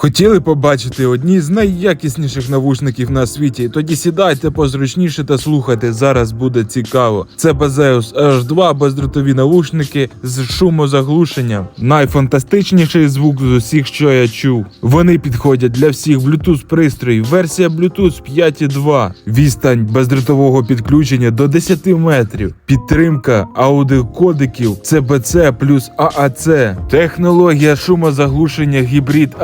Хотіли побачити одні з найякісніших навушників на світі? Тоді сідайте позручніше та слухайте. Зараз буде цікаво. Це Baseus H2 бездротові навушники з шумозаглушенням. Найфантастичніший звук з усіх, що я чув. Вони підходять для всіх Bluetooth пристроїв. Версія Bluetooth 5.2. Відстань бездротового підключення до 10 метрів. Підтримка аудіокодиків CBC плюс AAC. Технологія шумозаглушення гібрид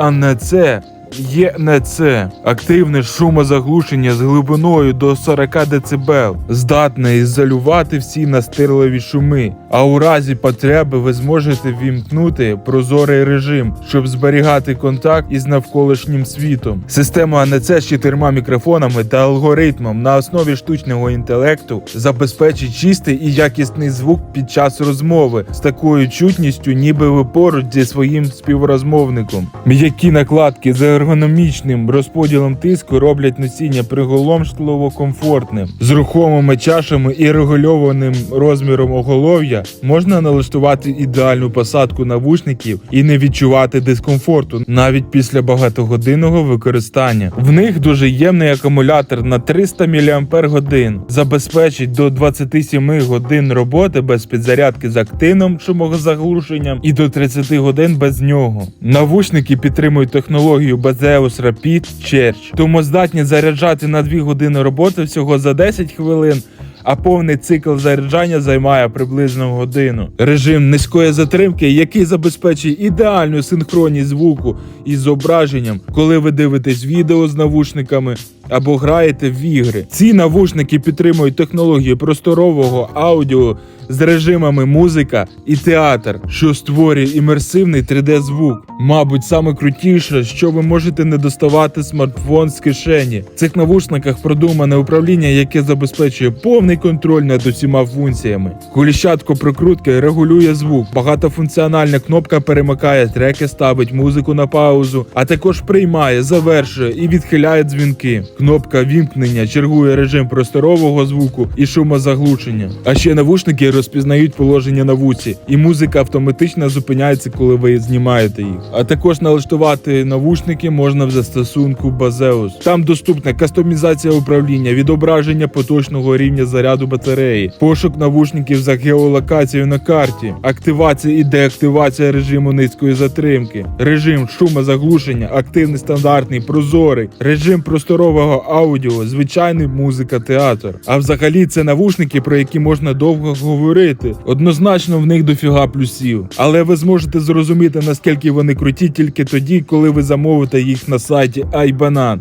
АНЦ Є не це активне шумозаглушення з глибиною до 40 дБ, здатне ізолювати всі настирливі шуми. А у разі потреби ви зможете вімкнути прозорий режим, щоб зберігати контакт із навколишнім світом. Система АНЦ з чотирма мікрофонами та алгоритмом на основі штучного інтелекту забезпечить чистий і якісний звук під час розмови з такою чутністю, ніби ви поруч зі своїм співрозмовником. М'які накладки з ергономічним розподілом тиску роблять носіння приголомшливо комфортним. З рухомими чашами і регульованим розміром оголов'я можна налаштувати ідеальну посадку навушників і не відчувати дискомфорту навіть після багатогодинного використання. В них дуже ємний акумулятор на 300 мАч, забезпечить до 27 годин роботи без підзарядки з активним шумозаглушенням і до 30 годин без нього. Навушники підтримують технологію Baseus Rapid Черч. тому здатні заряджати на 2 години роботи всього за 10 хвилин. А повний цикл заряджання займає приблизно годину. Режим низької затримки, який забезпечує ідеальну синхронність звуку із зображенням, коли ви дивитесь відео з навушниками або граєте в ігри. Ці навушники підтримують технологію просторового аудіо з режимами музика і театр, що створює імерсивний 3D-звук. Мабуть, саме крутіше, що ви можете не доставати смартфон з кишені. В цих навушниках продумане управління, яке забезпечує повний контроль над усіма функціями. Коліщатко прокрутки регулює звук. Багатофункціональна кнопка перемикає треки, ставить музику на паузу, а також приймає, завершує і відхиляє дзвінки. Кнопка вімкнення чергує режим просторового звуку і шумозаглушення. А ще навушники розпізнають положення на вуці, і музика автоматично зупиняється, коли ви знімаєте їх. А також налаштувати навушники можна в застосунку Baseus. Там доступна кастомізація управління, відображення поточного рівня заряду батареї, пошук навушників за геолокацією на карті, активація і деактивація режиму низької затримки, режим шумозаглушення, активний стандартний, прозорий, режим просторового аудіо, звичайний музика, театр. А взагалі це навушники, про які можна довго говорити. Однозначно в них дофіга плюсів, але ви зможете зрозуміти наскільки вони круті тільки тоді, коли ви замовите їх на сайті iBanan.